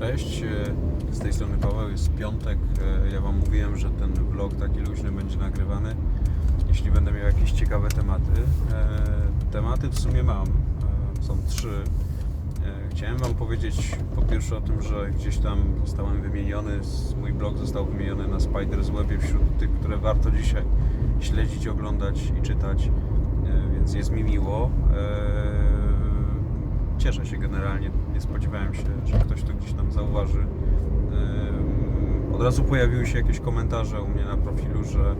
Cześć, e, z tej strony Paweł, jest piątek. E, Ja Wam mówiłem, że ten vlog taki luźny będzie nagrywany, jeśli będę miał jakieś ciekawe tematy. E, Tematy w sumie mam, są trzy. Chciałem Wam powiedzieć po pierwsze o tym, że gdzieś tam zostałem wymieniony, mój blog został wymieniony na Spiders Webie wśród tych, które warto dzisiaj śledzić, oglądać i czytać, więc jest mi miło. Cieszę się generalnie, nie spodziewałem się, że ktoś to gdzieś tam zauważy. Od razu pojawiły się jakieś komentarze u mnie na profilu, że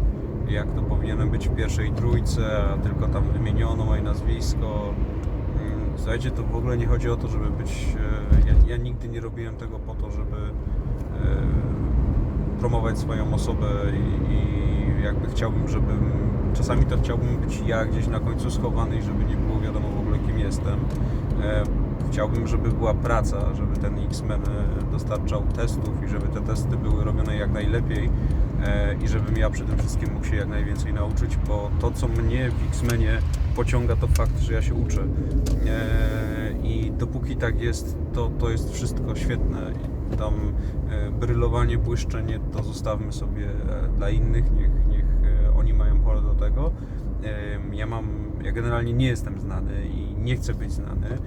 jak to powinienem być w pierwszej trójce, a tylko tam wymieniono moje nazwisko. Mm, Słuchajcie, to w ogóle nie chodzi o to, żeby być. e, Ja, ja nigdy nie robiłem tego po to, żeby e, promować swoją osobę i, i jakby chciałbym, żebym. Czasami to chciałbym być ja gdzieś na końcu schowany i żeby nie było wiadomo w ogóle kim jestem. Chciałbym, żeby była praca, żeby ten X-Men e, dostarczał testów i żeby te testy były robione jak najlepiej e, i żebym ja przede wszystkim mógł się jak najwięcej nauczyć, bo to, co mnie w X-Menie pociąga, to fakt, że ja się uczę. E, I dopóki tak jest, to, to jest wszystko świetne. Tam brylowanie, błyszczenie to zostawmy sobie dla innych, niech, niech oni mają pole do tego. Ja mam, ja generalnie nie jestem znany i nie chcę być znany.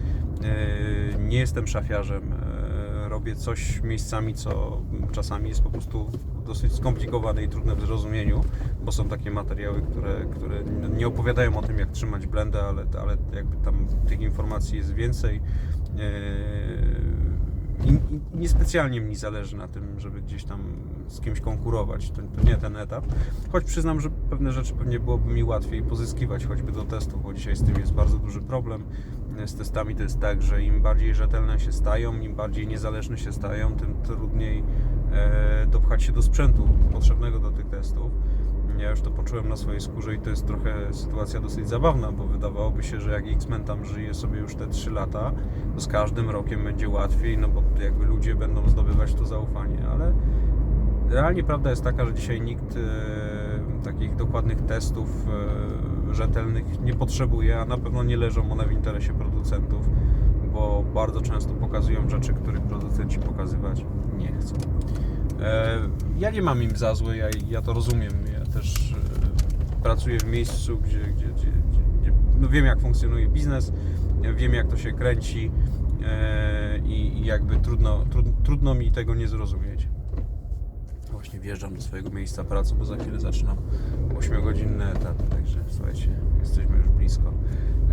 Nie jestem szafiarzem. E, Robię coś miejscami, co czasami jest po prostu dosyć skomplikowane i trudne w zrozumieniu, bo są takie materiały, które, które nie opowiadają o tym, jak trzymać blendę, ale, ale jakby tam tych informacji jest więcej. I, i niespecjalnie mi zależy na tym, żeby gdzieś tam z kimś konkurować. To, to nie ten etap. Choć przyznam, że pewne rzeczy pewnie byłoby mi łatwiej pozyskiwać, choćby do testów, bo dzisiaj z tym jest bardzo duży problem. Z testami to jest tak, że im bardziej rzetelne się stają, im bardziej niezależne się stają, tym trudniej e, dopchać się do sprzętu potrzebnego do tych testów. Ja już to poczułem na swojej skórze i to jest trochę sytuacja dosyć zabawna, bo wydawałoby się, że jak X-Men tam żyje sobie już te 3 lata, to z każdym rokiem będzie łatwiej, no bo jakby ludzie będą zdobywać to zaufanie, ale realnie prawda jest taka, że dzisiaj nikt e, takich dokładnych testów e, rzetelnych nie potrzebuje, a na pewno nie leżą one w interesie producentów, bo bardzo często pokazują rzeczy, których producenci pokazywać nie chcą. E, Ja nie mam im za złe, ja, ja to rozumiem. Ja też e, pracuję w miejscu, gdzie, gdzie, gdzie, gdzie, no wiem, jak funkcjonuje biznes, ja wiem, jak to się kręci e, i, i jakby trudno, trud, trudno mi tego nie zrozumieć. Właśnie wjeżdżam do swojego miejsca pracy, bo za chwilę zaczynam 8-godzinny etap, także słuchajcie, jesteśmy już blisko.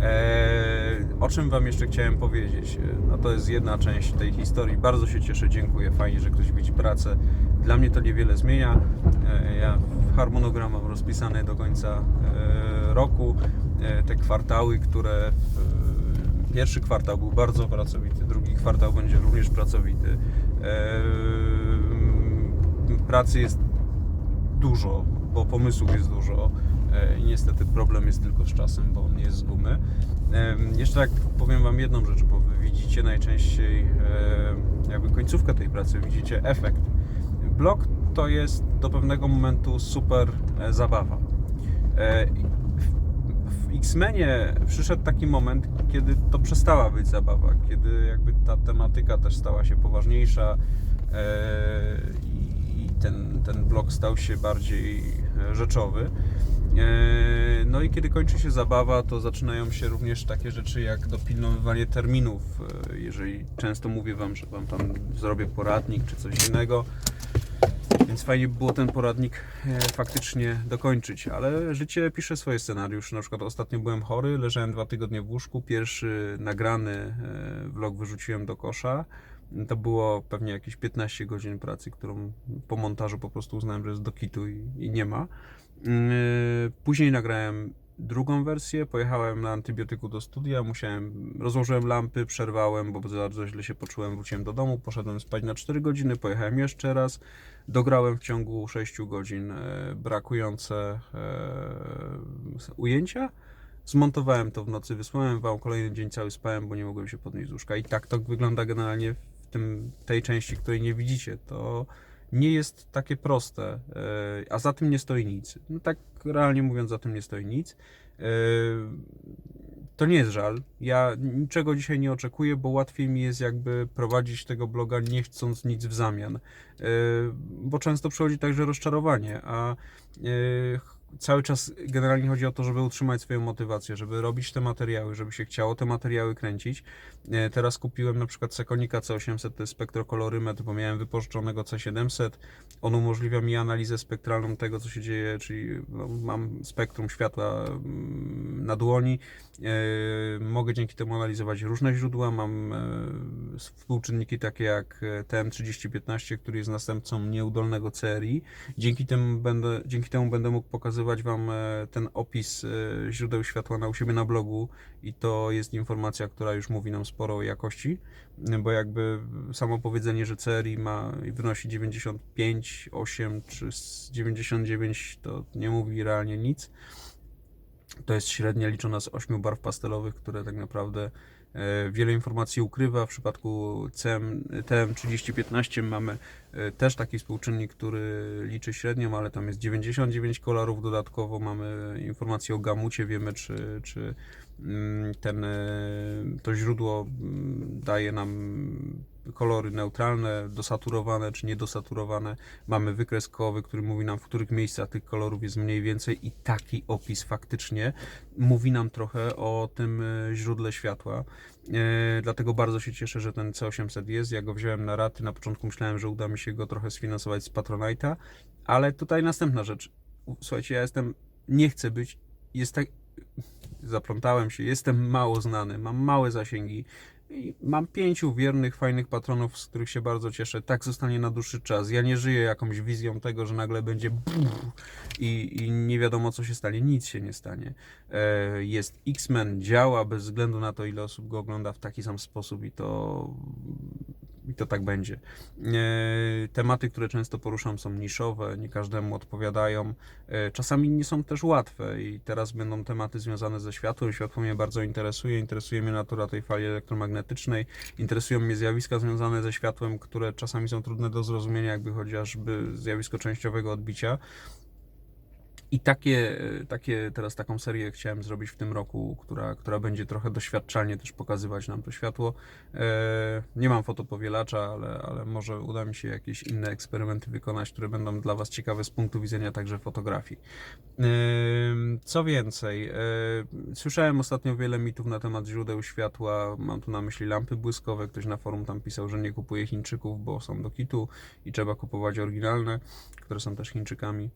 Eee, o czym Wam jeszcze chciałem powiedzieć? E, No to jest jedna część tej historii. Bardzo się cieszę, dziękuję. Fajnie, że ktoś widzi pracę. Dla mnie to niewiele zmienia. E, ja harmonogram mam rozpisany do końca e, roku. E, te kwartały, które e, pierwszy kwartał był bardzo pracowity, drugi kwartał będzie również pracowity. Pracy jest dużo, bo pomysłów jest dużo e, i niestety problem jest tylko z czasem, bo on jest z gumy. Jeszcze tak powiem Wam jedną rzecz, bo Wy widzicie najczęściej e, jakby końcówkę tej pracy, widzicie efekt. Blog to jest do pewnego momentu super e, zabawa. E, w- X-Menie przyszedł taki moment, kiedy to przestała być zabawa, kiedy jakby ta tematyka też stała się poważniejsza i ten, ten blog stał się bardziej rzeczowy. E, No i kiedy kończy się zabawa, to zaczynają się również takie rzeczy jak dopilnowywanie terminów. E, Jeżeli często mówię Wam, że Wam tam zrobię poradnik czy coś innego, więc fajnie by było ten poradnik e, faktycznie dokończyć, ale życie pisze swoje scenariusze. Na przykład ostatnio byłem chory, leżałem dwa tygodnie w łóżku. Pierwszy nagrany vlog wyrzuciłem do kosza. To było pewnie jakieś 15 godzin pracy, którą po montażu po prostu uznałem, że jest do kitu i, i nie ma. E, Później nagrałem drugą wersję, pojechałem na antybiotyku do studia, musiałem, rozłożyłem lampy, przerwałem, bo bardzo źle się poczułem, wróciłem do domu, poszedłem spać na 4 godziny, pojechałem jeszcze raz, dograłem w ciągu 6 godzin e, brakujące e, ujęcia, zmontowałem to w nocy, wysłałem wam, kolejny dzień cały spałem, bo nie mogłem się podnieść z łóżka. I tak to wygląda generalnie w tym, tej części, której nie widzicie, to nie jest takie proste, e, a za tym nie stoi nic. No tak realnie mówiąc, za tym nie stoi nic. E, to nie jest żal. Ja niczego dzisiaj nie oczekuję, bo łatwiej mi jest jakby prowadzić tego bloga nie chcąc nic w zamian. Yy, Bo często przychodzi także rozczarowanie, a cały czas generalnie chodzi o to, żeby utrzymać swoją motywację, żeby robić te materiały, żeby się chciało te materiały kręcić. Yy, Teraz kupiłem na przykład Sekonika C800, to jest spektrokolorymetr, bo miałem wypożyczonego C700. On umożliwia mi analizę spektralną tego, co się dzieje, czyli no, mam spektrum światła mm, na dłoni. E, Mogę dzięki temu analizować różne źródła. Mam e, współczynniki takie jak e, TM3015, który jest następcą nieudolnego CRI. Dzięki temu będę, dzięki temu będę mógł pokazywać Wam e, ten opis e, źródeł światła na u siebie na blogu i to jest informacja, która już mówi nam sporo o jakości, bo jakby samo powiedzenie, że CRI ma wynosi 95, 8 czy z 99 to nie mówi realnie nic. To jest średnia liczona z 8 barw pastelowych, które tak naprawdę wiele informacji ukrywa. W przypadku CM, TM3015 mamy e, też taki współczynnik, który liczy średnią, ale tam jest 99 kolorów dodatkowo. Mamy informacje o gamucie, wiemy czy, czy mm, ten, e, to źródło mm, daje nam kolory neutralne, dosaturowane czy niedosaturowane. Mamy wykres kołowy, który mówi nam, w których miejscach tych kolorów jest mniej więcej i taki opis faktycznie mówi nam trochę o tym e, źródle światła. E, Dlatego bardzo się cieszę, że ten C800 jest. Ja go wziąłem na raty. Na początku myślałem, że uda mi się go trochę sfinansować z Patronite'a, ale tutaj następna rzecz. Słuchajcie, ja jestem, nie chcę być, jest tak, zaplątałem się, jestem mało znany, mam małe zasięgi. I mam pięciu wiernych, fajnych patronów, z których się bardzo cieszę. Tak zostanie na dłuższy czas. Ja nie żyję jakąś wizją tego, że nagle będzie i, i nie wiadomo co się stanie. Nic się nie stanie. E, jest X-Men, działa bez względu na to, ile osób go ogląda w taki sam sposób i to, i to tak będzie. E, tematy, które często poruszam są niszowe, nie każdemu odpowiadają. E, czasami nie są też łatwe i teraz będą tematy związane ze światłem. Światło mnie bardzo interesuje, interesuje mnie natura tej fali elektromagnetycznej, interesują mnie zjawiska związane ze światłem, które czasami są trudne do zrozumienia, jakby chociażby zjawisko częściowego odbicia. I takie, takie, teraz taką serię chciałem zrobić w tym roku, która, która będzie trochę doświadczalnie też pokazywać nam to światło. E, nie mam fotopowielacza, ale, ale może uda mi się jakieś inne eksperymenty wykonać, które będą dla Was ciekawe z punktu widzenia także fotografii. E, co więcej, e, słyszałem ostatnio wiele mitów na temat źródeł światła. Mam tu na myśli lampy błyskowe. Ktoś na forum tam pisał, że nie kupuje Chińczyków, bo są do kitu i trzeba kupować oryginalne, które są też Chińczykami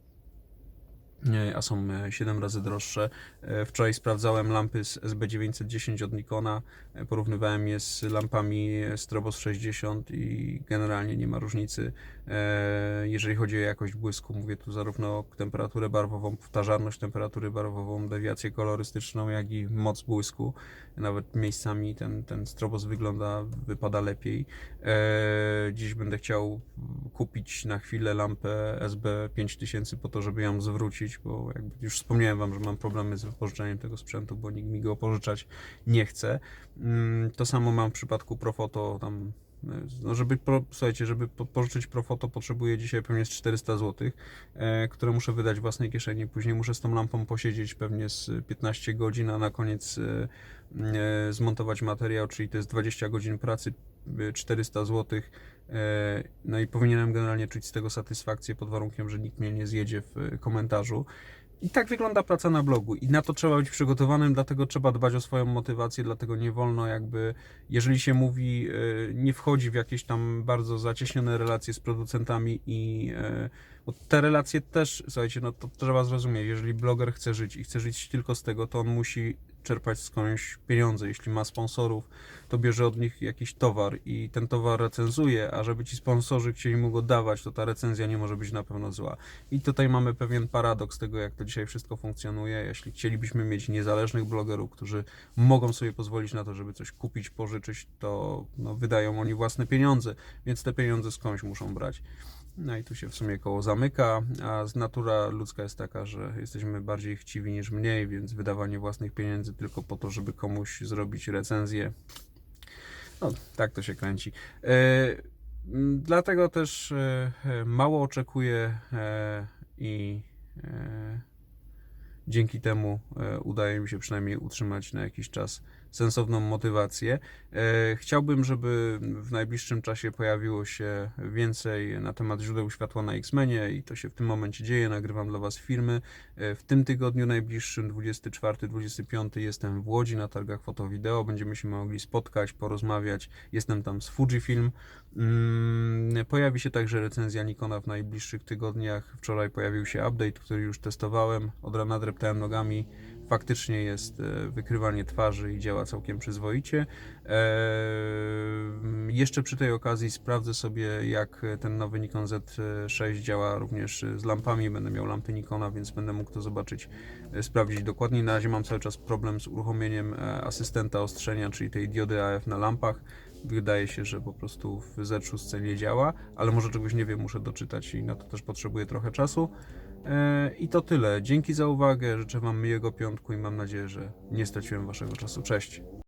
a są e, 7 razy droższe. E, Wczoraj sprawdzałem lampy z SB910 od Nikona, e, porównywałem je z lampami Strobos 60 i generalnie nie ma różnicy, e, jeżeli chodzi o jakość błysku. Mówię tu zarówno o temperaturę barwową, powtarzalność temperatury barwową, dewiację kolorystyczną, jak i moc błysku. Nawet miejscami ten, ten Strobos wygląda, wypada lepiej. E, Dziś będę chciał kupić na chwilę lampę SB 5000 po to, żeby ją zwrócić, bo jakby już wspomniałem Wam, że mam problemy z wypożyczeniem tego sprzętu, bo nikt mi go pożyczać nie chce. Mm, To samo mam w przypadku Profoto, tam no żeby, słuchajcie, żeby po- pożyczyć Profoto potrzebuję dzisiaj pewnie z 400 zł, e, które muszę wydać własnej kieszeni. Później muszę z tą lampą posiedzieć pewnie z 15 godzin, a na koniec e, e, zmontować materiał, czyli to jest 20 godzin pracy, e, 400 zł. E, No i powinienem generalnie czuć z tego satysfakcję pod warunkiem, że nikt mnie nie zjedzie w e, komentarzu. I tak wygląda praca na blogu i na to trzeba być przygotowanym, dlatego trzeba dbać o swoją motywację, dlatego nie wolno jakby, jeżeli się mówi, e, nie wchodzi w jakieś tam bardzo zacieśnione relacje z producentami i te relacje też, słuchajcie, no to trzeba zrozumieć, jeżeli bloger chce żyć i chce żyć tylko z tego, to on musi czerpać skądś pieniądze. Jeśli ma sponsorów, to bierze od nich jakiś towar i ten towar recenzuje, a żeby ci sponsorzy chcieli mu go dawać, to ta recenzja nie może być na pewno zła. I tutaj mamy pewien paradoks tego, jak to dzisiaj wszystko funkcjonuje. Jeśli chcielibyśmy mieć niezależnych blogerów, którzy mogą sobie pozwolić na to, żeby coś kupić, pożyczyć, to no, wydają oni własne pieniądze, więc te pieniądze skądś muszą brać. No i tu się w sumie koło zamyka, a z natura ludzka jest taka, że jesteśmy bardziej chciwi niż mniej, więc wydawanie własnych pieniędzy tylko po to, żeby komuś zrobić recenzję. No, tak to się kręci. E, dlatego też e, e, mało oczekuję i, Dzięki temu e, udaje mi się przynajmniej utrzymać na jakiś czas sensowną motywację. E, Chciałbym, żeby w najbliższym czasie pojawiło się więcej na temat źródeł światła na X-Menie i to się w tym momencie dzieje. Nagrywam dla Was filmy. E, W tym tygodniu najbliższym, 24-25, jestem w Łodzi na targach foto-wideo. Będziemy się mogli spotkać, porozmawiać. Jestem tam z Fujifilm. Mm, Pojawi się także recenzja Nikona w najbliższych tygodniach. Wczoraj pojawił się update, który już testowałem. Od rana dreptałem nogami. Faktycznie jest e, wykrywanie twarzy i działa całkiem przyzwoicie. Eee, Jeszcze przy tej okazji sprawdzę sobie, jak ten nowy Nikon Z6 działa również z lampami. Będę miał lampy Nikona, więc będę mógł to zobaczyć, e, sprawdzić dokładniej. Na razie mam cały czas problem z uruchomieniem e, asystenta ostrzenia, czyli tej diody AF na lampach. Wydaje się, że po prostu w Z6 nie działa, ale może czegoś nie wiem, muszę doczytać i na to też potrzebuję trochę czasu. E, I to tyle. Dzięki za uwagę. Życzę Wam miłego piątku i mam nadzieję, że nie straciłem Waszego czasu. Cześć.